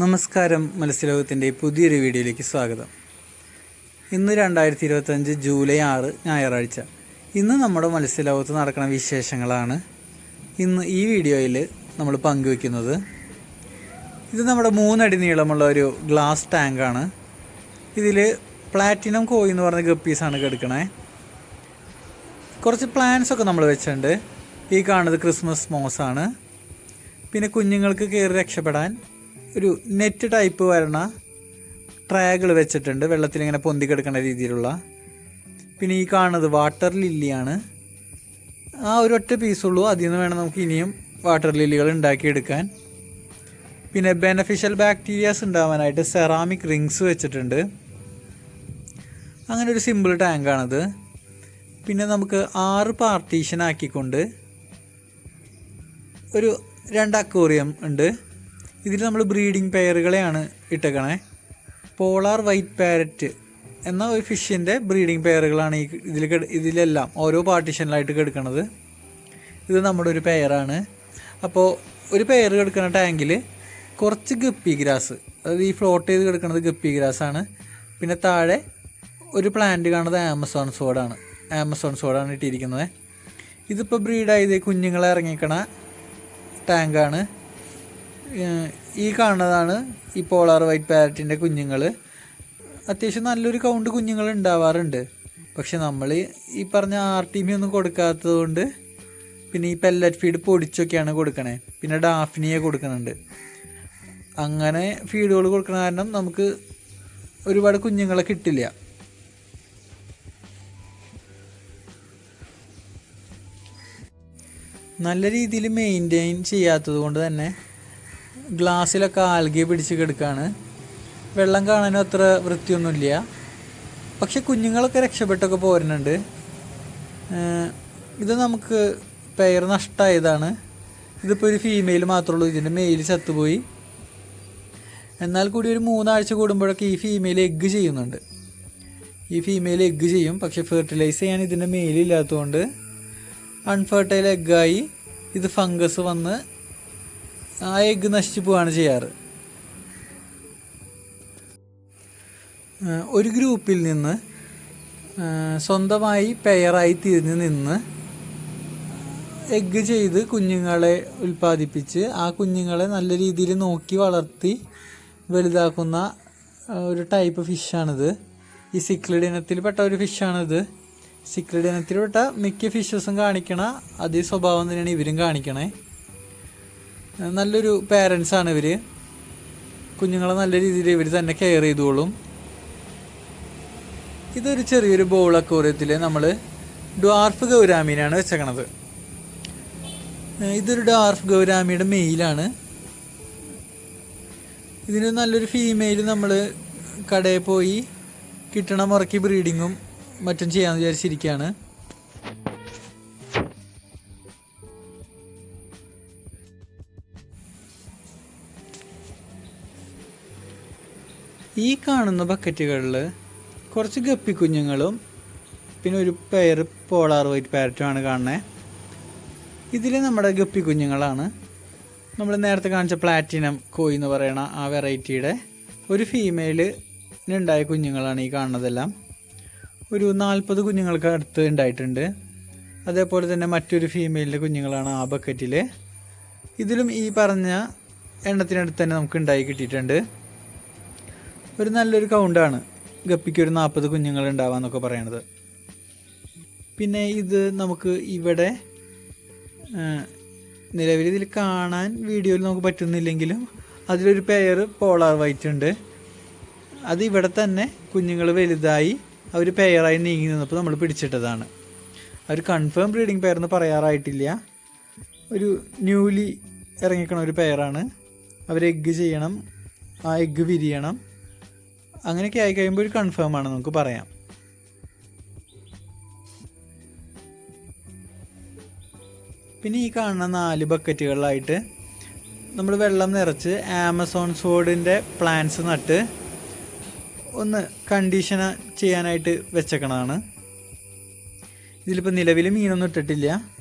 നമസ്കാരം മത്സ്യലോകത്തിന്റെ പുതിയൊരു വീഡിയോയിലേക്ക് സ്വാഗതം. ഇന്ന് രണ്ടായിരത്തി ഇരുപത്തഞ്ച് ജൂലൈ ആറ് ഞായറാഴ്ച. ഇന്ന് നമ്മുടെ മത്സ്യലോകത്ത് നടക്കുന്ന വിശേഷങ്ങളാണ്. ഇന്ന് ഈ വീഡിയോയിൽ നമ്മൾ പങ്കുവെക്കുന്നത് ഇത് നമ്മുടെ മൂന്നടി നീളമുള്ള ഒരു ഗ്ലാസ് ടാങ്കാണ്. ഇതിൽ പ്ലാറ്റിനം കോയി എന്ന് പറഞ്ഞ ഗപ്പീസാണ് കെടുക്കണേ. കുറച്ച് പ്ലാൻസൊക്കെ നമ്മൾ വെച്ചിട്ടുണ്ട്. ഈ കാണുന്നത് ക്രിസ്മസ് മോസാണ്. പിന്നെ കുഞ്ഞുങ്ങൾക്ക് കയറി രക്ഷപ്പെടാൻ ഒരു നെറ്റ് ടൈപ്പ് വരണ ട്രാഗുകൾ വെച്ചിട്ടുണ്ട്. വെള്ളത്തിൽ ഇങ്ങനെ പൊന്തി കിടക്കുന്ന രീതിയിലുള്ള. പിന്നെ ഈ കാണുന്നത് വാട്ടർ ലില്ലിയാണ് ആ ഒരു ഒറ്റ പീസുള്ളൂ അതിൽ നിന്ന് വേണം നമുക്ക് ഇനിയും വാട്ടർ ലില്ലികൾ ഉണ്ടാക്കിയെടുക്കാൻ. പിന്നെ ബെനഫിഷ്യൽ ബാക്ടീരിയാസ് ഉണ്ടാവാനായിട്ട് സെറാമിക് റിങ്സ് വെച്ചിട്ടുണ്ട്. അങ്ങനെ ഒരു സിമ്പിൾ ടാങ്കാണത് പിന്നെ നമുക്ക് ആറ് പാർട്ടീഷൻ ആക്കിക്കൊണ്ട് ഒരു രണ്ട് അക്വേറിയം ഉണ്ട്. ഇതിൽ നമ്മൾ ബ്രീഡിംഗ് പെയറുകളെയാണ് ഇട്ടേക്കണേ. പോളാർ വൈറ്റ് പാരറ്റ് എന്ന ഒരു ഫിഷിന്റെ ബ്രീഡിംഗ് പെയറുകളാണ് ഈ ഇതിൽ ഇതിലെല്ലാം ഓരോ പാർട്ടീഷനിലായിട്ട് കെടുക്കണത്. ഇത് നമ്മുടെ ഒരു പെയറാണ്. അപ്പോൾ ഒരു പെയർ കിടക്കുന്ന ടാങ്കിൽ കുറച്ച് ഗപ്പി ഗ്രാസ് അതായത് ഈ ഫ്ലോട്ട് ചെയ്ത് കിടക്കുന്നത് ഗപ്പി ഗ്രാസ് ആണ് പിന്നെ താഴെ ഒരു പ്ലാന്റ് കാണുന്നത് ആമസോൺ സോഡാണ്. ആമസോൺ സോഡാണ് ഇട്ടിരിക്കുന്നത്. ഇതിപ്പോൾ ബ്രീഡായത് കുഞ്ഞുങ്ങളെ ഇറങ്ങിക്കണ ടാങ്കാണ്. ഈ കാണുന്നതാണ് ഈ പോളാർ വൈറ്റ് പാരറ്റിന്റെ കുഞ്ഞുങ്ങൾ അത്യാവശ്യം നല്ലൊരു കൗണ്ട് കുഞ്ഞുങ്ങൾ ഉണ്ടാവാറുണ്ട്. പക്ഷെ നമ്മൾ ഈ പറഞ്ഞ ആർ ടി മി ഒന്നും കൊടുക്കാത്തത് കൊണ്ട് പിന്നെ ഈ പെല്ലറ്റ് ഫീഡ് പൊടിച്ചൊക്കെയാണ് കൊടുക്കണേ. പിന്നെ ഡാഫിനിയെ കൊടുക്കുന്നുണ്ട്. അങ്ങനെ ഫീഡുകൾ കൊടുക്കണ കാരണം നമുക്ക് ഒരുപാട് കുഞ്ഞുങ്ങളെ കിട്ടില്ല. നല്ല രീതിയിൽ മെയിന്റെയിൻ ചെയ്യാത്തത് കൊണ്ട് തന്നെ ഗ്ലാസ്സിലൊക്കെ ആൽഗെ പിടിച്ച് കിടക്കുകയാണ് വെള്ളം കാണാനും അത്ര വൃത്തിയൊന്നുമില്ല. പക്ഷെ കുഞ്ഞുങ്ങളൊക്കെ രക്ഷപ്പെട്ടൊക്കെ പോരുന്നുണ്ട്. ഇത് നമുക്ക് പെയർ നഷ്ടമായതാണ് ഇതിപ്പോൾ ഒരു ഫീമെയിൽ മാത്രമേ ഉള്ളൂ. ഇതിന്റെ മെയിൽ ചത്തുപോയി. എന്നാൽ കൂടി ഒരു മൂന്നാഴ്ച കൂടുമ്പോഴൊക്കെ ഈ ഫീമെയിൽ എഗ്ഗ് ചെയ്യുന്നുണ്ട്. ഈ ഫീമെയിൽ എഗ്ഗ് ചെയ്യും. പക്ഷെ ഫെർട്ടിലൈസ് ചെയ്യാൻ ഇതിന്റെ മെയിലില്ലാത്തതുകൊണ്ട് അൺഫെർട്ടൈൽ എഗ്ഗായി ഇത് ഫംഗസ് വന്ന് ആ എഗ്ഗ് നശിച്ചു പോവാണ് ചെയ്യാറ്. ഒരു ഗ്രൂപ്പിൽ നിന്ന് സ്വന്തമായി പെയറായി തിരിഞ്ഞ് നിന്ന് എഗ്ഗ് ചെയ്ത് കുഞ്ഞുങ്ങളെ ഉൽപ്പാദിപ്പിച്ച് ആ കുഞ്ഞുങ്ങളെ നല്ല രീതിയിൽ നോക്കി വളർത്തി വലുതാക്കുന്ന ഒരു ടൈപ്പ് ഫിഷാണിത് ഈ സിക്ലിഡ് ഇനത്തിൽപ്പെട്ട ഒരു ഫിഷാണിത് സിക്ലിഡ് ഇനത്തിൽപ്പെട്ട മിക്ക ഫിഷസും കാണിക്കണ അതേ സ്വഭാവം തന്നെയാണ് ഇവരും കാണിക്കണേ. നല്ലൊരു പേരൻസ് ആണ് ഇവർ കുഞ്ഞുങ്ങളെ നല്ല രീതിയിൽ ഇവർ തന്നെ കെയർ ചെയ്തോളും. ഇതൊരു ചെറിയൊരു ബോൾ അക്കോറിയത്തിൽ നമ്മൾ ഡ്വാർഫ് ഗൗരാമീനാണ് വെച്ചേക്കണത്. ഇതൊരു ഡാർഫ് ഗൗരാമിയുടെ മെയിലാണ് ഇതിന് നല്ലൊരു ഫീമെയിൽ നമ്മൾ കടയിൽ പോയി കിട്ടണ മുറക്കി ബ്രീഡിങ്ങും മറ്റും ചെയ്യാമെന്ന് വിചാരിച്ചിരിക്കുകയാണ് ഈ കാണുന്ന ബക്കറ്റുകളിൽ കുറച്ച് ഗപ്പി കുഞ്ഞുങ്ങളും പിന്നെ ഒരു പെയർ പോളാർ വൈറ്റ് പാരറ്റുമാണ് കാണുന്നത് ഇതിൽ നമ്മുടെ ഗപ്പി കുഞ്ഞുങ്ങളാണ്. നമ്മൾ നേരത്തെ കാണിച്ച പ്ലാറ്റിനം കോയി എന്ന് പറയണ ആ വെറൈറ്റിയുടെ ഒരു ഫീമെയിലിനുണ്ടായ കുഞ്ഞുങ്ങളാണ് ഈ കാണുന്നതെല്ലാം. ഒരു നാൽപ്പത് കുഞ്ഞുങ്ങൾക്ക് അടുത്ത് ഉണ്ടായിട്ടുണ്ട്. അതേപോലെ തന്നെ മറ്റൊരു ഫീമെയിലിന്റെ കുഞ്ഞുങ്ങളാണ് ആ ബക്കറ്റിൽ ഇതിലും ഈ പറഞ്ഞ എണ്ണത്തിനടുത്ത് തന്നെ നമുക്ക് ഉണ്ടായി കിട്ടിയിട്ടുണ്ട്. ഒരു നല്ലൊരു കൗണ്ടാണ് ഗപ്പിക്ക് ഒരു നാൽപ്പത് കുഞ്ഞുങ്ങൾ ഉണ്ടാവാന്നൊക്കെ പറയണത്. പിന്നെ ഇത് നമുക്ക് ഇവിടെ നിലവിൽ ഇതിൽ കാണാൻ വീഡിയോയിൽ നമുക്ക് പറ്റുന്നില്ലെങ്കിലും അതിലൊരു പെയർ പോളാർ വൈറ്റ് ഉണ്ട്. അത് ഇവിടെ തന്നെ കുഞ്ഞുങ്ങൾ വലുതായി അവർ പെയറായി നീങ്ങി നിന്നപ്പോൾ നമ്മൾ പിടിച്ചിട്ടതാണ്. അവർ കൺഫേം ബ്രീഡിംഗ് പെയർ എന്ന് പറയാറായിട്ടില്ല. ഒരു ന്യൂലി ഇറങ്ങിക്കണ ഒരു പെയറാണ് അവർ എഗ്ഗ് ചെയ്യണം. ആ എഗ്ഗ് വിരിയണം. അങ്ങനെയൊക്കെ ആയി കഴിയുമ്പോൾ ഒരു കൺഫേം ആണ് നമുക്ക് പറയാം. പിന്നെ ഈ കാണുന്ന നാല് ബക്കറ്റുകളിലായിട്ട് നമ്മൾ വെള്ളം നിറച്ച് ആമസോൺ സോഡിന്റെ പ്ലാന്റ്സ് നട്ട് ഒന്ന് കണ്ടീഷൻ ചെയ്യാനായിട്ട് വെച്ചേക്കണതാണ്. ഇതിലിപ്പോൾ നിലവിൽ മീനൊന്നും ഇട്ടിട്ടില്ല.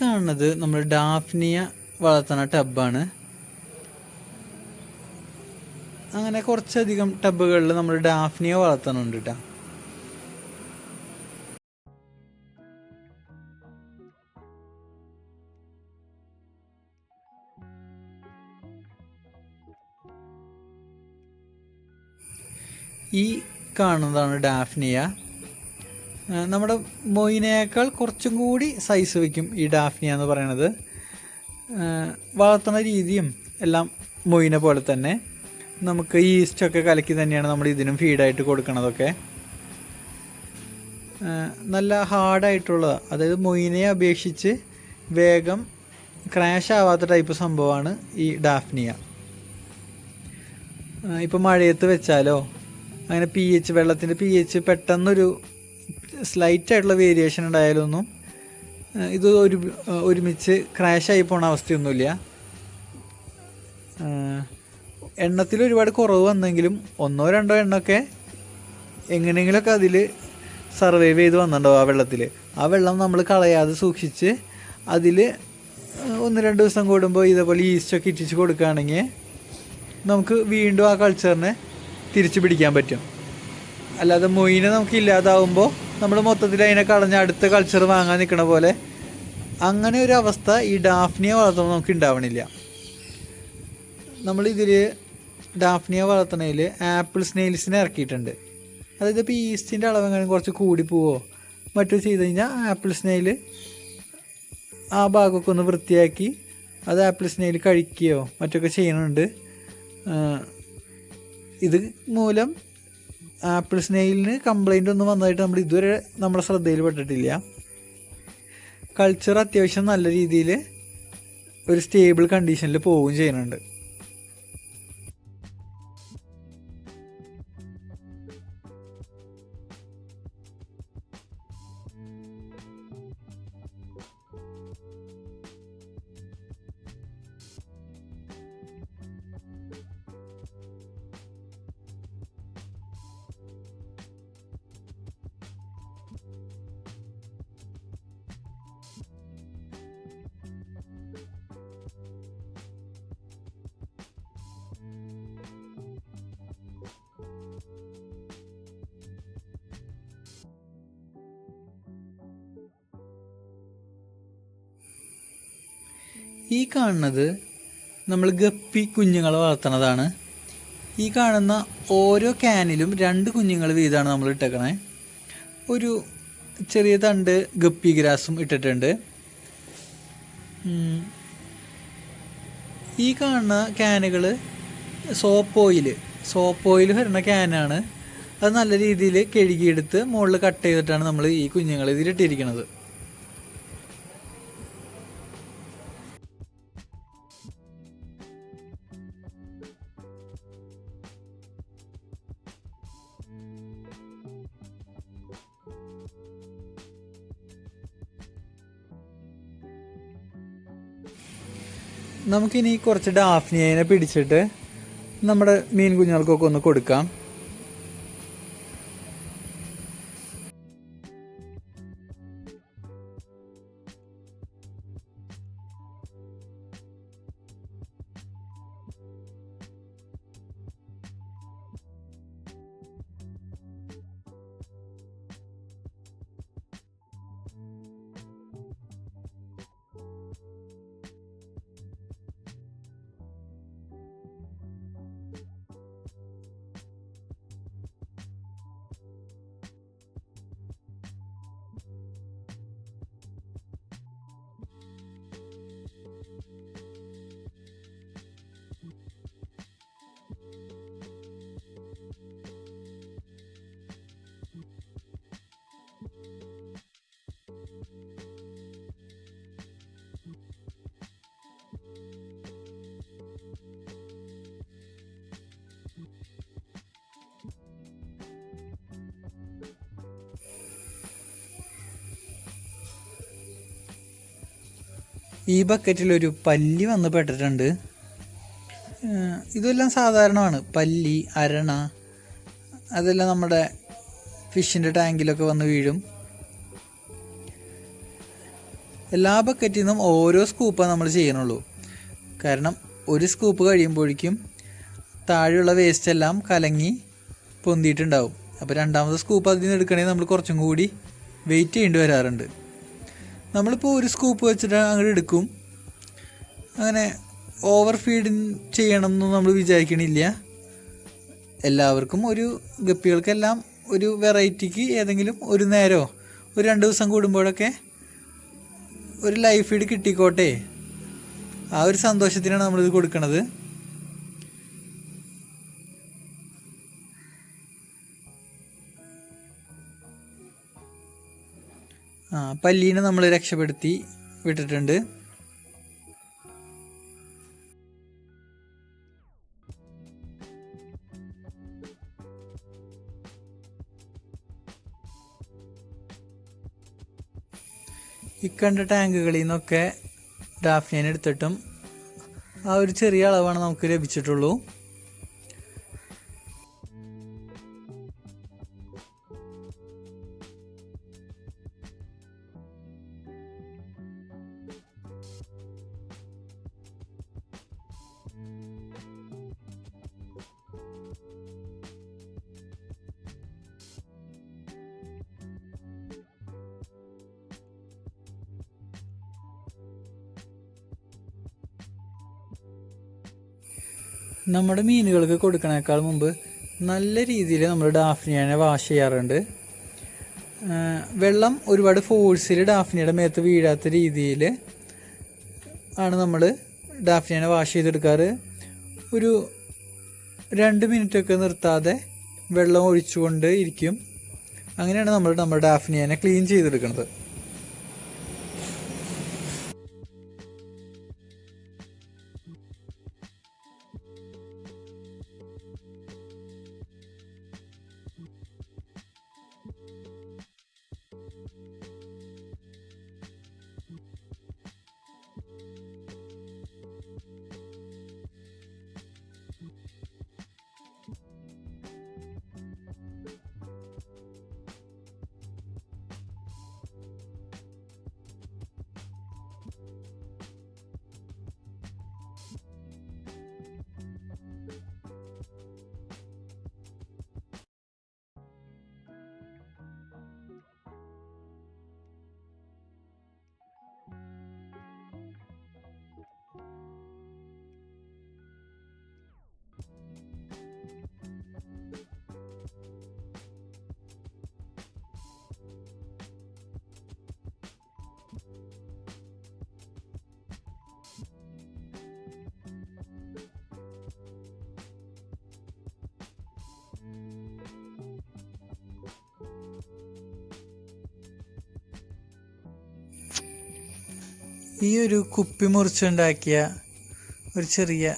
കാണുന്നത് നമ്മൾ ഡാഫ്നിയ വളർത്തുന്ന ടബാണ് അങ്ങനെ കുറച്ചധികം ടബുകളിൽ നമ്മൾ ഡാഫ്നിയ വളർത്തുന്നുണ്ട് കേട്ടോ ഈ കാണുന്നതാണ് ഡാഫ്നിയ. നമ്മുടെ മൊയിനേക്കാൾ കുറച്ചും കൂടി സൈസ് വയ്ക്കും ഈ ഡാഫ്നിയ എന്ന് പറയണത്. വളർത്തുന്ന രീതിയും എല്ലാം മൊയിനെ പോലെ തന്നെ. നമുക്ക് ഈസ്റ്റൊക്കെ കലക്കി തന്നെയാണ് നമ്മൾ ഇതിനും ഫീഡായിട്ട് കൊടുക്കണതൊക്കെ. നല്ല ഹാർഡായിട്ടുള്ള അതായത് മൊയിനെ അപേക്ഷിച്ച് വേഗം ക്രാഷ് ആവാത്ത ടൈപ്പ് സംഭവമാണ് ഈ ഡാഫ്നിയ. ഇപ്പോൾ മഴയത്ത് വെച്ചാലോ അങ്ങനെ പി എച്ച് വെള്ളത്തിന്റെ പി എച്ച് പെട്ടെന്നൊരു സ്ലൈറ്റ് ആയിട്ടുള്ള വേരിയേഷൻ ഉണ്ടായാലൊന്നും ഇത് ഒരു ഒരുമിച്ച് ക്രാഷായി പോണ അവസ്ഥയൊന്നുമില്ല. എണ്ണത്തിൽ ഒരുപാട് കുറവ് വന്നെങ്കിലും ഒന്നോ രണ്ടോ എണ്ണമൊക്കെ എങ്ങനെയെങ്കിലുമൊക്കെ അതിൽ സർവൈവ് ചെയ്ത് വന്നിട്ടുണ്ടാവും ആ വെള്ളത്തിൽ. ആ വെള്ളം നമ്മൾ കളയാതെ സൂക്ഷിച്ച് അതിൽ ഒന്ന് രണ്ട് ദിവസം കൂടുമ്പോൾ ഇതേപോലെ ഈസ്റ്റൊക്കെ ഇറ്റിച്ച് കൊടുക്കുകയാണെങ്കിൽ നമുക്ക് വീണ്ടും ആ കൾച്ചറിനെ തിരിച്ചു പിടിക്കാൻ പറ്റും. അല്ലാതെ മൊയിനെ നമുക്ക് ഇല്ലാതാവുമ്പോൾ നമ്മൾ മൊത്തത്തിൽ അതിനെ കളഞ്ഞ് അടുത്ത കൾച്ചർ വാങ്ങാൻ നിൽക്കണ പോലെ അങ്ങനെ ഒരു അവസ്ഥ ഈ ഡാഫ്നിയ വളർത്തുമ്പോൾ നമുക്ക് ഉണ്ടാവണില്ല നമ്മളിതിൽ ഡാഫ്നിയ വളർത്തണതിൽ ആപ്പിൾ സ്നെയിൽസിനെ ഇറക്കിയിട്ടുണ്ട്. അതായത് ഇപ്പോൾ ഈസ്റ്റിന്റെ അളവെങ്ങനെ കുറച്ച് കൂടി പോവോ? മറ്റോ ചെയ്ത് കഴിഞ്ഞാൽ ആപ്പിൾ സ്നെയിൽ ആ ഭാഗമൊക്കെ ഒന്ന് വൃത്തിയാക്കി അത് ആപ്പിൾ സ്നെയിൽ കഴിക്കുകയോ മറ്റൊക്കെ ചെയ്യുന്നുണ്ട് ഇത് മൂലം ആപ്പിൾ സ്നെയിലിന് കംപ്ലൈന്റ് ഒന്നും വന്നതായിട്ട് നമ്മൾ ഇതുവരെ നമ്മുടെ ശ്രദ്ധയിൽ പെട്ടിട്ടില്ല. കൾച്ചർ അത്യാവശ്യം നല്ല രീതിയിൽ ഒരു സ്റ്റേബിൾ കണ്ടീഷനിൽ പോവുകയും ചെയ്യുന്നുണ്ട്. ഈ കാണുന്നത് നമ്മൾ ഗപ്പി കുഞ്ഞുങ്ങളെ വളർത്തണതാണ് ഈ കാണുന്ന ഓരോ ക്യാനിലും രണ്ട് കുഞ്ഞുങ്ങൾ വീതമാണ് നമ്മൾ ഇട്ടേക്കണേ. ഒരു ചെറിയ തണ്ട് ഗപ്പി ഗ്രാസും ഇട്ടിട്ടുണ്ട്. ഈ കാണുന്ന ക്യാനുകൾ സോപ്പ് ഓയിൽ സോപ്പ് ഓയിൽ വരുന്ന ക്യാനാണ് അത് നല്ല രീതിയിൽ കഴുകിയെടുത്ത് മുകളിൽ കട്ട് ചെയ്തിട്ടാണ് നമ്മൾ ഈ കുഞ്ഞുങ്ങളെ ഇതിലിട്ടിരിക്കുന്നത് നമുക്കിനി കുറച്ച് ഡാഫ്നിയനെ പിടിച്ചിട്ട് നമ്മുടെ മീൻ കുഞ്ഞുങ്ങൾക്കൊക്കെ ഒന്ന് കൊടുക്കാം. ഈ ബക്കറ്റിലൊരു പല്ലി വന്ന് പെട്ടിട്ടുണ്ട്. ഇതെല്ലാം സാധാരണമാണ്. പല്ലി അരണ അതെല്ലാം നമ്മുടെ ഫിഷിന്റെ ടാങ്കിലൊക്കെ വന്ന് വീഴും. എല്ലാ ബക്കറ്റിൽ നിന്നും ഓരോ സ്കൂപ്പാണ് നമ്മൾ ചെയ്യണുള്ളൂ കാരണം ഒരു സ്കൂപ്പ് കഴിയുമ്പോഴേക്കും താഴെയുള്ള വേസ്റ്റ് എല്ലാം കലങ്ങി പൊന്തിയിട്ടുണ്ടാവും. അപ്പോൾ രണ്ടാമത്തെ സ്കൂപ്പ് അതിൽ നിന്ന് എടുക്കണമെങ്കിൽ നമ്മൾ കുറച്ചും കൂടി വെയിറ്റ് ചെയ്യേണ്ടി വരാറുണ്ട്. നമ്മളിപ്പോൾ ഒരു സ്കൂപ്പ് വെച്ചിട്ട് അങ്ങോട്ട് എടുക്കും. അങ്ങനെ ഓവർ ഫീഡ് ചെയ്യണം എന്ന് നമ്മൾ വിചാരിക്കണില്ല. എല്ലാവർക്കും ഒരു ഗപ്പികൾക്കെല്ലാം ഒരു വെറൈറ്റിക്ക് ഏതെങ്കിലും ഒരു നേരമോ ഒരു രണ്ട് ദിവസം കൂടുമ്പോഴൊക്കെ ഒരു ലൈഫ് ഫീഡ് കിട്ടിക്കോട്ടെ. ആ ഒരു സന്തോഷത്തിനാണ് നമ്മളിത് കൊടുക്കണത്. ആ പല്ലീനെ നമ്മൾ രക്ഷപ്പെടുത്തി വിട്ടിട്ടുണ്ട്. ഇക്കണ്ട ടാങ്കുകളിൽ നിന്നൊക്കെ ഡാഫ്നിയൻ എടുത്തിട്ടും ആ ഒരു ചെറിയ അളവാണ് നമുക്ക് ലഭിച്ചിട്ടുള്ളൂ. നമ്മുടെ മീനുകൾക്ക് കൊടുക്കണേക്കാൾ മുമ്പ് നല്ല രീതിയിൽ നമ്മൾ ഡാഫ്നിയനെ വാഷ് ചെയ്യാറുണ്ട്. വെള്ളം ഒരുപാട് ഫോഴ്സിൽ ഡാഫ്നിയുടെ മേത്ത് വീഴാത്ത രീതിയിൽ ആണ് നമ്മൾ ഡാഫ്നിയനെ വാഷ് ചെയ്തെടുക്കാറ്. ഒരു രണ്ട് മിനിറ്റൊക്കെ നിർത്താതെ വെള്ളം ഒഴിച്ചുകൊണ്ട് ഇരിക്കും. അങ്ങനെയാണ് നമ്മൾ നമ്മുടെ ഡാഫ്നിയനെ ക്ലീൻ ചെയ്തെടുക്കുന്നത് ഈ ഒരു കുപ്പി മുറിച്ചുണ്ടാക്കിയ ഒരു ചെറിയ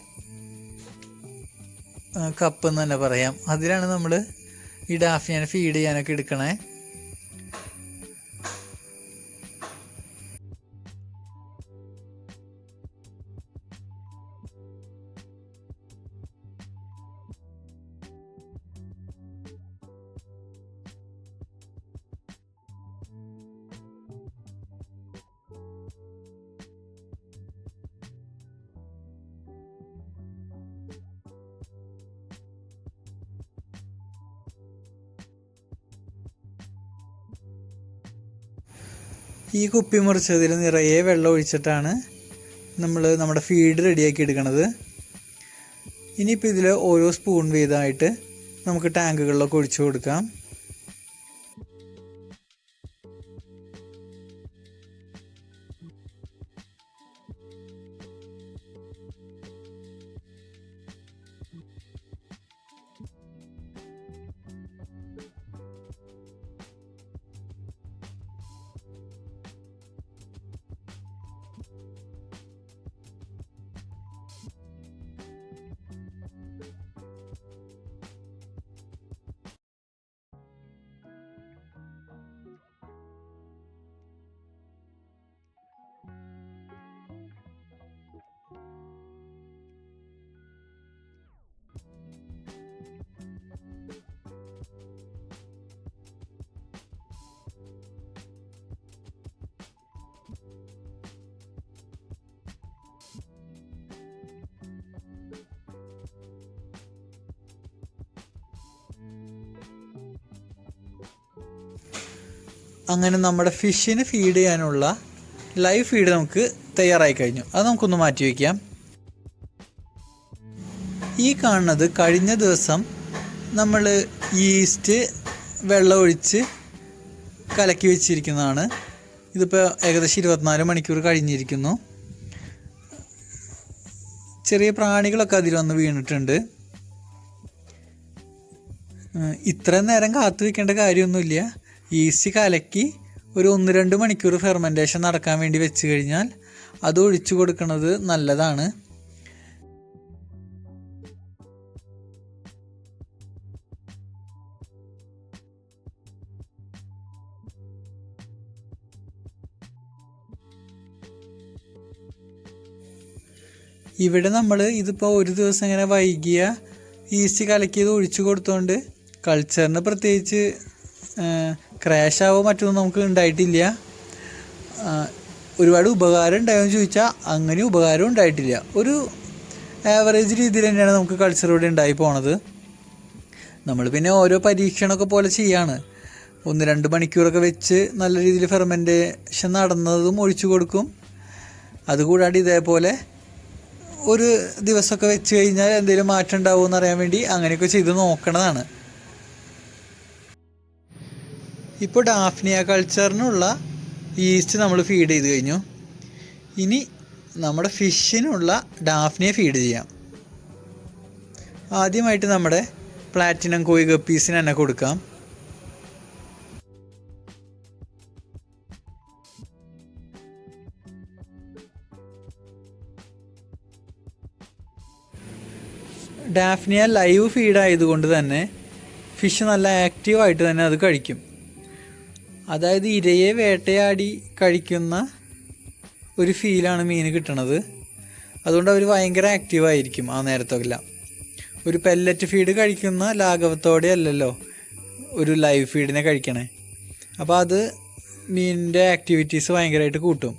കപ്പ് എന്ന് തന്നെ പറയാം. അതിലാണ് നമ്മൾ ഈ ഡാഫിനെ ഫീഡ് ചെയ്യാനൊക്കെ എടുക്കണേ. ഈ കുപ്പി മുറിച്ചതിൽ നിറയെ വെള്ളം ഒഴിച്ചിട്ടാണ് നമ്മൾ നമ്മുടെ ഫീഡ് റെഡിയാക്കി എടുക്കണത്. ഇനിയിപ്പോൾ ഇതിൽ ഓരോ സ്പൂൺ വീതമായിട്ട് നമുക്ക് ടാങ്കുകളിലൊക്കെ ഒഴിച്ചു കൊടുക്കാം. അങ്ങനെ നമ്മുടെ ഫിഷിന് ഫീഡ് ചെയ്യാനുള്ള ലൈവ് ഫീഡ് നമുക്ക് തയ്യാറായി കഴിഞ്ഞു. അത് നമുക്കൊന്ന് മാറ്റി വയ്ക്കാം ഈ കാണുന്നത് കഴിഞ്ഞ ദിവസം നമ്മൾ ഈസ്റ്റ് വെള്ളമൊഴിച്ച് കലക്കി വെച്ചിരിക്കുന്നതാണ്. ഇതിപ്പോൾ ഏകദേശം ഇരുപത്തിനാല് മണിക്കൂർ കഴിഞ്ഞിരിക്കുന്നു. ചെറിയ പ്രാണികളൊക്കെ അതിൽ വന്ന് വീണിട്ടുണ്ട്. ഏഹ് ഇത്രയും നേരം കാത്തു വെക്കേണ്ട കാര്യമൊന്നുമില്ല. ഈസ്റ്റ് കലക്കി ഒരു ഒന്ന് രണ്ട് മണിക്കൂർ ഫെർമെന്റേഷൻ നടക്കാൻ വേണ്ടി വെച്ച് കഴിഞ്ഞാൽ അത് ഒഴിച്ചു കൊടുക്കുന്നത് നല്ലതാണ്. ഇവിടെ നമ്മൾ ഇതിപ്പോൾ ഒരു ദിവസം ഇങ്ങനെ വൈകിയ ഈസ്റ്റ് കലക്കിയത് ഒഴിച്ചു കൊടുത്തുകൊണ്ട് കൾച്ചറിന് പ്രത്യേകിച്ച് ക്രാഷ് ആവോ മറ്റൊന്നും നമുക്ക് ഉണ്ടായിട്ടില്ല. ഒരുപാട് ഉപകാരം ഉണ്ടായോന്ന് ചോദിച്ചാൽ അങ്ങനെ ഉപകാരം ഉണ്ടായിട്ടില്ല. ഒരു ആവറേജ് രീതിയിൽ തന്നെയാണ് നമുക്ക് കൾച്ചർ ഉണ്ടായി പോണത്. നമ്മൾ പിന്നെ ഓരോ പരീക്ഷണമൊക്കെ പോലെ ചെയ്യാണ്. ഒന്ന് രണ്ട് മണിക്കൂറൊക്കെ വെച്ച് നല്ല രീതിയിൽ ഫെർമെന്റേഷൻ നടന്നതും ഒഴിച്ചു കൊടുക്കും. അതുകൂടാണ്ട് ഇതേപോലെ ഒരു ദിവസമൊക്കെ വെച്ച് കഴിഞ്ഞാൽ എന്തെങ്കിലും മാറ്റം ഉണ്ടാവുമെന്ന് അറിയാൻ വേണ്ടി അങ്ങനെയൊക്കെ ചെയ്ത് നോക്കണതാണ്. ഇപ്പോൾ ഡാഫ്നിയ കൾച്ചറിനുള്ള ഈസ്റ്റ് നമ്മൾ ഫീഡ് ചെയ്ത് കഴിഞ്ഞു. ഇനി നമ്മുടെ ഫിഷിനുള്ള ഡാഫ്നിയ ഫീഡ് ചെയ്യാം. ആദ്യമായിട്ട് നമ്മുടെ പ്ലാറ്റിനം കോയി ഗപ്പീസിന് തന്നെ കൊടുക്കാം. ഡാഫ്നിയ ലൈവ് ഫീഡ് ആയതുകൊണ്ട് തന്നെ ഫിഷ് നല്ല ആക്റ്റീവായിട്ട് തന്നെ അത് കഴിക്കും. അതായത് ഇരയെ വേട്ടയാടി കഴിക്കുന്ന ഒരു ഫീലാണ് മീന് കിട്ടണത്. അതുകൊണ്ട് അവർ ഭയങ്കര ആക്റ്റീവായിരിക്കും ആ നേരത്തെല്ലാം ഒരു പെല്ലറ്റ് ഫീഡ് കഴിക്കുന്ന ലാഘവത്തോടെ അല്ലല്ലോ ഒരു ലൈവ് ഫീഡിനെ കഴിക്കണേ. അപ്പോൾ അത് മീനിന്റെ ആക്ടിവിറ്റീസ് ഭയങ്കരമായിട്ട് കൂട്ടും.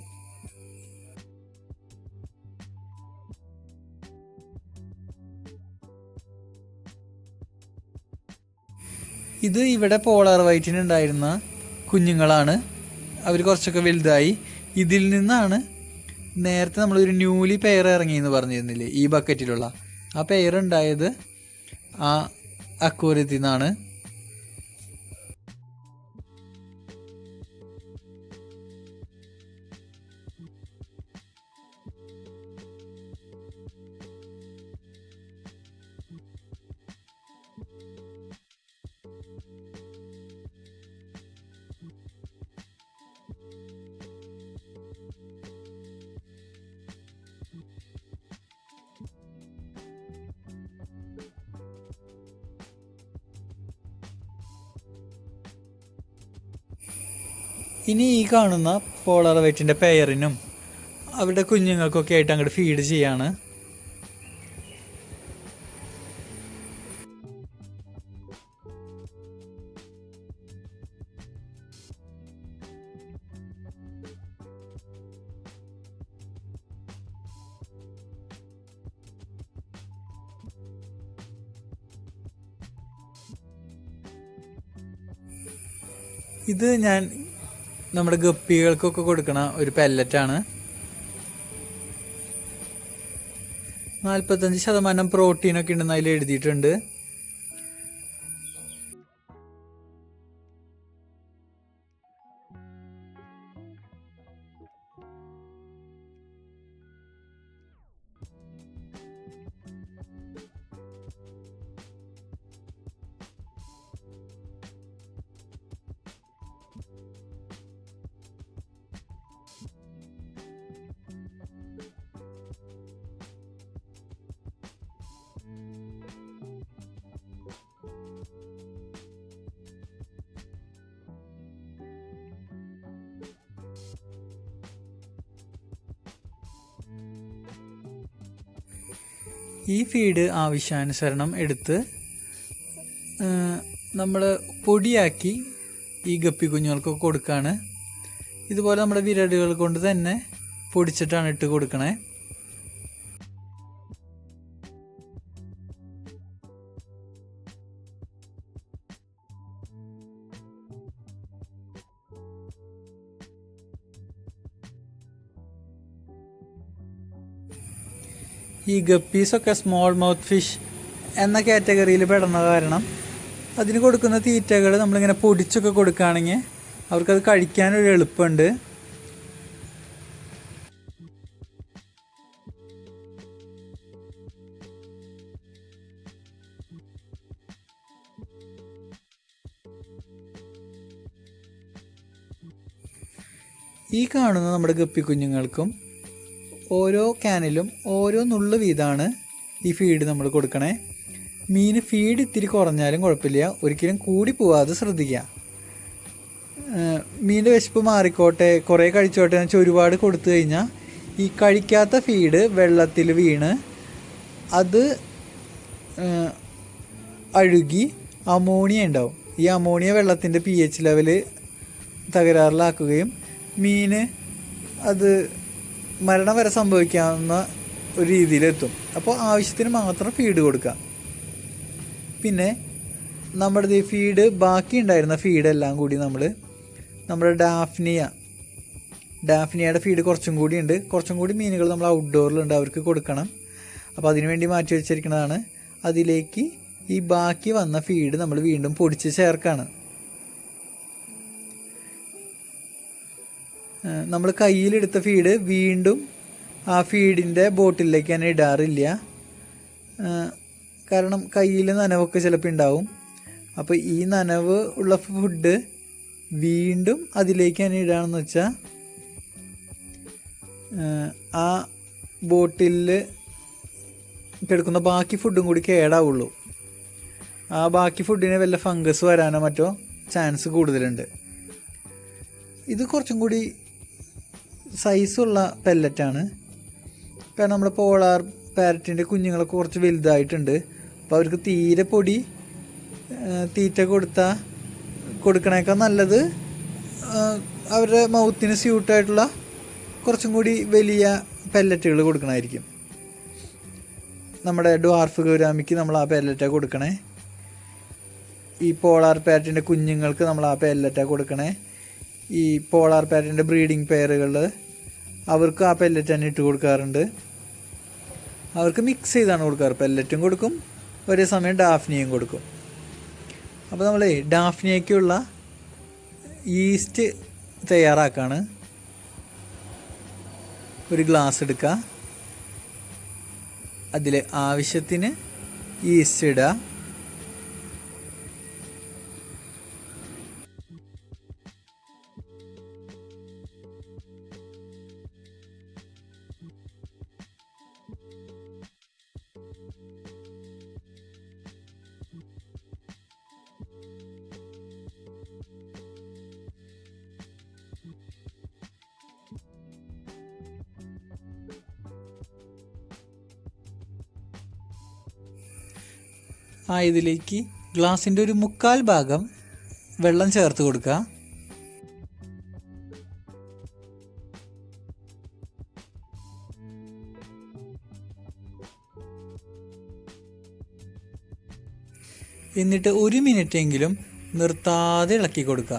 ഇത് ഇവിടെ പോളാർ വൈറ്റിനുണ്ടായിരുന്ന കുഞ്ഞുങ്ങളാണ്. അവർ കുറച്ചൊക്കെ വലുതായി. ഇതിൽ നിന്നാണ് നേരത്തെ നമ്മളൊരു ന്യൂലി പെയർ ഇറങ്ങി എന്ന് പറഞ്ഞിരുന്നില്ലേ ഈ ബക്കറ്റിലുള്ള ആ പെയർ ഉണ്ടായത് ആ അക്വോറിയത്തിൽ നിന്നാണ്. ഇനി ഈ കാണുന്ന പോളാർ വൈറ്റിന്റെ പെയറിനും അവരുടെ കുഞ്ഞുങ്ങൾക്കൊക്കെ ആയിട്ട് അങ്ങോട്ട് ഫീഡ് ചെയ്യാണ്. ഇത് ഞാൻ നമ്മുടെ ഗപ്പികൾക്കൊക്കെ കൊടുക്കണ ഒരു പെല്ലറ്റാണ് നാൽപ്പത്തഞ്ച് ശതമാനം പ്രോട്ടീനൊക്കെ ഉണ്ടെന്ന് അതിൽ എഴുതിയിട്ടുണ്ട്. ഫീഡ് ആവശ്യാനുസരണം എടുത്ത് നമ്മൾ പൊടിയാക്കി ഈ ഗപ്പി കുഞ്ഞുങ്ങൾക്ക് കൊടുക്കുകയാണ് ഇതുപോലെ നമ്മുടെ വിരലുകൾ കൊണ്ട് തന്നെ പൊടിച്ചിട്ടാണ് ഇട്ട് കൊടുക്കണേ. ഈ ഗപ്പീസൊക്കെ സ്മോൾ മൗത്ത് ഫിഷ് എന്ന കാറ്റഗറിയിൽ പെടുന്ന കാരണം അതിന് കൊടുക്കുന്ന തീറ്റകൾ നമ്മളിങ്ങനെ പൊടിച്ചൊക്കെ കൊടുക്കുകയാണെങ്കിൽ അവർക്കത് കഴിക്കാനൊരു എളുപ്പമുണ്ട്. ഈ കാണുന്ന നമ്മുടെ ഗപ്പി കുഞ്ഞുങ്ങൾക്കും ഓരോ ക്യാനിലും ഓരോ നുള്ളു വീതമാണ് ഈ ഫീഡ് നമ്മൾ കൊടുക്കണേ. മീൻ ഫീഡ് ഇത്തിരി കുറഞ്ഞാലും കുഴപ്പമില്ല. ഒരിക്കലും കൂടി പോവാതെ ശ്രദ്ധിക്കുക. മീന്റെ വിശപ്പ് മാറിക്കോട്ടെ കുറേ കഴിച്ചോട്ടെ എന്ന് വെച്ചാൽ ഒരുപാട് കൊടുത്തു കഴിഞ്ഞാൽ ഈ കഴിക്കാത്ത ഫീഡ് വെള്ളത്തിൽ വീണ് അത് അഴുകി അമോണിയ ഉണ്ടാവും. ഈ അമോണിയ വെള്ളത്തിന്റെ പി എച്ച് ലെവൽ തകരാറിലാക്കുകയും മീന് അത് മരണം വരെ സംഭവിക്കാവുന്ന ഒരു രീതിയിലെത്തും. അപ്പോൾ ആവശ്യത്തിന് മാത്രം ഫീഡ് കൊടുക്കുക പിന്നെ നമ്മുടെ ഈ ഫീഡ് ബാക്കി ഉണ്ടായിരുന്ന ഫീഡെല്ലാം കൂടി നമ്മൾ നമ്മുടെ ഡാഫ്നിയ. ഡാഫ്നിയയുടെ ഫീഡ് കുറച്ചും കൂടി ഉണ്ട്. കുറച്ചും കൂടി മീനുകൾ നമ്മൾ ഔട്ട്ഡോറിലുണ്ട് അവർക്ക് കൊടുക്കണം. അപ്പോൾ അതിനുവേണ്ടി മാറ്റി വെച്ചിരിക്കുന്നതാണ്. അതിലേക്ക് ഈ ബാക്കി വന്ന ഫീഡ് നമ്മൾ വീണ്ടും പൊടിച്ച് ചേർക്കാണ്. നമ്മൾ കയ്യിലെടുത്ത ഫീഡ് വീണ്ടും ആ ഫീഡിന്റെ ബോട്ടിലേക്ക് തന്നെ ഇടാറില്ല കാരണം കയ്യിൽ നനവൊക്കെ ചിലപ്പോൾ ഉണ്ടാവും. അപ്പോൾ ഈ നനവ് ഉള്ള ഫുഡ് വീണ്ടും അതിലേക്ക് തന്നെ ഇടുകയാണെന്ന് വെച്ചാൽ ആ ബോട്ടിലിൽ കിടക്കുന്ന ബാക്കി ഫുഡും കൂടി കേടാവുള്ളൂ. ആ ബാക്കി ഫുഡിന് വല്ല ഫംഗസ് വരാനോ മറ്റോ ചാൻസ് കൂടുതലുണ്ട്. ഇത് കുറച്ചും കൂടി സൈസുള്ള പെല്ലറ്റാണ് കാരണം നമ്മുടെ പോളാർ പാരറ്റിന്റെ കുഞ്ഞുങ്ങളൊക്കെ കുറച്ച് വലുതായിട്ടുണ്ട്. അപ്പോൾ അവർക്ക് തീരെ പൊടി തീറ്റ കൊടുത്താൽ കൊടുക്കണേക്കാൾ നല്ലത് അവരുടെ മൗത്തിന് സ്യൂട്ടായിട്ടുള്ള കുറച്ചും കൂടി വലിയ പെല്ലറ്റുകൾ കൊടുക്കണമായിരിക്കും നമ്മുടെ ഡ്വാർഫ് ഗൗരാമിക്ക് നമ്മൾ ആ പെല്ലറ്റാണ് കൊടുക്കണേ. ഈ പോളാർ പാറ്റിന്റെ കുഞ്ഞുങ്ങൾക്ക് നമ്മൾ ആ പെല്ലറ്റാണ് കൊടുക്കണേ. ഈ പോളാർ പാറ്റിന്റെ ബ്രീഡിംഗ് പെയറുകൾ അവർക്ക് ആ പെല്ലറ്റ് തന്നെ ഇട്ട് കൊടുക്കാറുണ്ട്. അവർക്ക് മിക്സ് ചെയ്താണ് കൊടുക്കാറ്. പെല്ലറ്റും കൊടുക്കും ഒരേ സമയം ഡാഫ്നിയും കൊടുക്കും. അപ്പോൾ നമ്മൾ ഡാഫ്നിയയ്ക്കുള്ള ഈസ്റ്റ് തയ്യാറാക്കാണ്. ഒരു ഗ്ലാസ് എടുക്കുക അതിൽ ആവശ്യത്തിന് ഈസ്റ്റ് ഇടുക. ആ ഇതിലേക്ക് ഗ്ലാസിന്റെ ഒരു മുക്കാൽ ഭാഗം വെള്ളം ചേർത്ത് കൊടുക്കുക എന്നിട്ട് ഒരു മിനിറ്റ് എങ്കിലും നിർത്താതെ ഇളക്കി കൊടുക്കുക.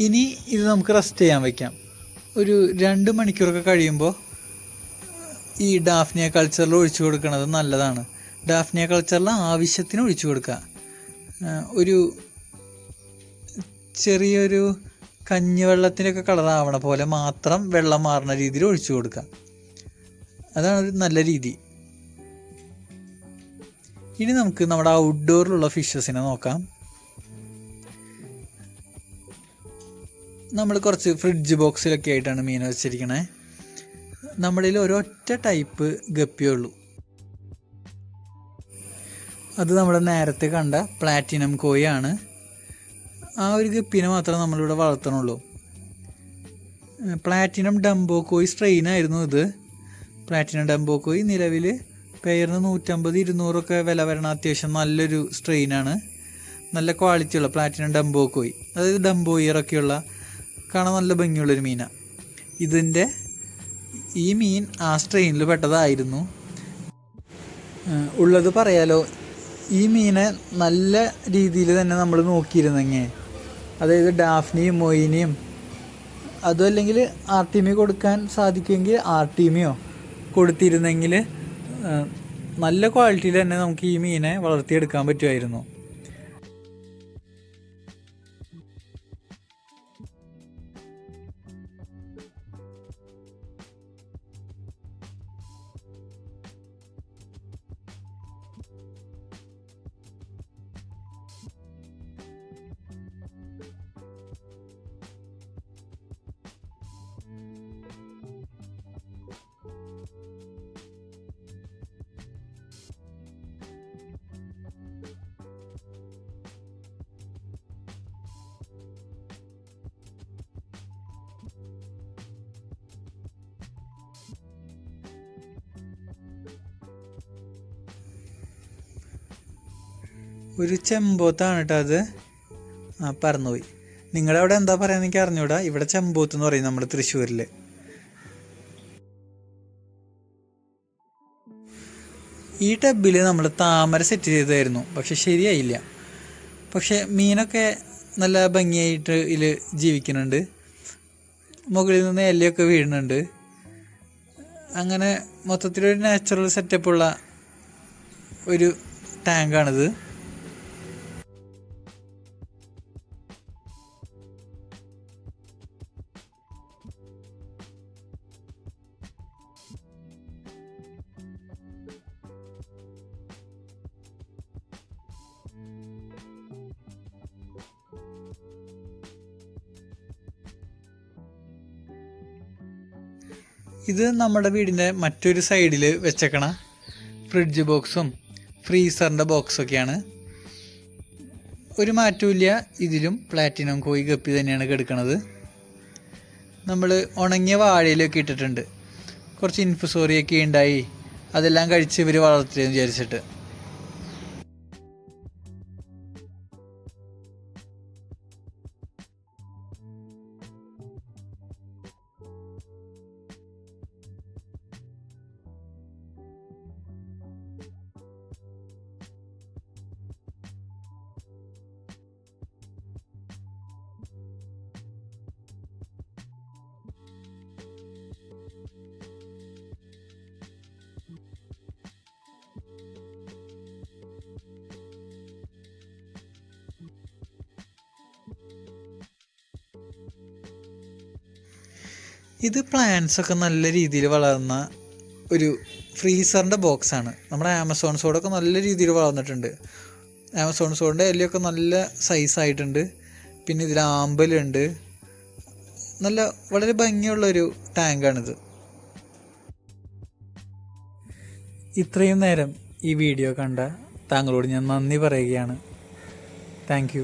ഇനി ഇത് നമുക്ക് റെസ്റ്റ് ചെയ്യാൻ വയ്ക്കാം ഒരു രണ്ട് മണിക്കൂറൊക്കെ കഴിയുമ്പോൾ ഈ ഡാഫ്നിയ കൾച്ചറിൽ ഒഴിച്ചു കൊടുക്കുന്നത് നല്ലതാണ്. ഡാഫ്നിയ കൾച്ചറിൽ ആവശ്യത്തിന് ഒഴിച്ചു കൊടുക്കുക. ഒരു ചെറിയൊരു കഞ്ഞിവെള്ളത്തിന്റെയൊക്കെ കളറാവണ പോലെ മാത്രം വെള്ളം മാറുന്ന രീതിയിൽ ഒഴിച്ചു കൊടുക്കുക. അതാണ് ഒരു നല്ല രീതി. ഇനി നമുക്ക് നമ്മുടെ ഔട്ട്ഡോറിലുള്ള ഫിഷസിനെ നോക്കാം. നമ്മൾ കുറച്ച് ഫ്രിഡ്ജ് ബോക്സിലൊക്കെ ആയിട്ടാണ് മീൻ വെച്ചിരിക്കണേ. നമ്മളിൽ ഒരൊറ്റ ടൈപ്പ് ഗപ്പിയേ ഉള്ളൂ. അത് നമ്മൾ നേരത്തെ കണ്ട പ്ലാറ്റിനം കോയാണ് ആ ഒരു ഗപ്പിനെ മാത്രമേ നമ്മളിവിടെ വളർത്തണുള്ളൂ. പ്ലാറ്റിനം ഡംബോ കോയി സ്ട്രെയിൻ ആയിരുന്നു ഇത്. പ്ലാറ്റിനം ഡംബോ കോയി നിലവിൽ പെയറിന് നൂറ്റമ്പത് ഇരുന്നൂറൊക്കെ വില വരണ അത്യാവശ്യം നല്ലൊരു സ്ട്രെയിനാണ് നല്ല ക്വാളിറ്റിയുള്ള പ്ലാറ്റിനം ഡംബോ കോയി അതായത് ഡംബോ ഇയറൊക്കെയുള്ള കാണാൻ നല്ല ഭംഗിയുള്ളൊരു മീനാണ് ഇതിന്റെ ഈ മീൻ ആ സ്ട്രെയിനിൽ പെട്ടതായിരുന്നു. ഉള്ളത് പറയാലോ ഈ മീനെ നല്ല രീതിയിൽ തന്നെ നമ്മൾ നോക്കിയിരുന്നെങ്കിൽ അതായത് ഡാഫ്നിയും മൊയിനിയും അതും അല്ലെങ്കിൽ ആർ കൊടുക്കാൻ സാധിക്കുമെങ്കിൽ ആർ കൊടുത്തിരുന്നെങ്കിൽ നല്ല ക്വാളിറ്റിയിൽ തന്നെ നമുക്ക് ഈ മീനെ വളർത്തിയെടുക്കാൻ പറ്റുമായിരുന്നു. ഒരു ചെമ്പോത്താണ് കേട്ടോ അത്. ആ പറന്നുപോയി. നിങ്ങളുടെ അവിടെ എന്താ പറയുക എനിക്ക് അറിഞ്ഞൂടാ. ഇവിടെ ചെമ്പോത്ത് എന്ന് പറയും നമ്മുടെ തൃശ്ശൂരിൽ ഈ ടബിൽ നമ്മൾ താമര സെറ്റ് ചെയ്തായിരുന്നു പക്ഷെ ശരിയായില്ല. പക്ഷെ മീനൊക്കെ നല്ല ഭംഗിയായിട്ട് ഇതിൽ ജീവിക്കുന്നുണ്ട്. മുകളിൽ നിന്ന് എല്ലയൊക്കെ വീഴുന്നുണ്ട്. അങ്ങനെ മൊത്തത്തിലൊരു നാച്ചുറൽ സെറ്റപ്പുള്ള ഒരു ടാങ്കാണിത് ഇത് നമ്മുടെ വീടിന്റെ മറ്റൊരു സൈഡിൽ വെച്ചേക്കണ ഫ്രിഡ്ജ് ബോക്സും ഫ്രീസറിന്റെ ബോക്സൊക്കെയാണ്. ഒരു മാറ്റമില്ല ഇതിലും പ്ലാറ്റിനം കോയി കപ്പി തന്നെയാണ് കിടക്കുന്നത് നമ്മൾ ഉണങ്ങിയ വാഴയിലൊക്കെ ഇട്ടിട്ടുണ്ട്. കുറച്ച് ഇൻഫുസോറിയൊക്കെ ഉണ്ടായി അതെല്ലാം കഴിച്ച് ഇവർ വളർത്തിയെന്ന് വിചാരിച്ചിട്ട്. ഇത് പ്ലാന്റ്സ് ഒക്കെ നല്ല രീതിയിൽ വളർന്ന ഒരു ഫ്രീസറിന്റെ ബോക്സാണ് നമ്മുടെ ആമസോൺ സോഡൊക്കെ നല്ല രീതിയിൽ വളർന്നിട്ടുണ്ട്. ആമസോൺ സോഡിന്റെ ഇലയൊക്കെ നല്ല സൈസായിട്ടുണ്ട് പിന്നെ ഇതിൽ ആമ്പലുണ്ട് നല്ല വളരെ ഭംഗിയുള്ളൊരു ടാങ്കാണിത് ഇത്രയും നേരം ഈ വീഡിയോ കണ്ട താങ്കളോട് ഞാൻ നന്ദി പറയുകയാണ്. താങ്ക്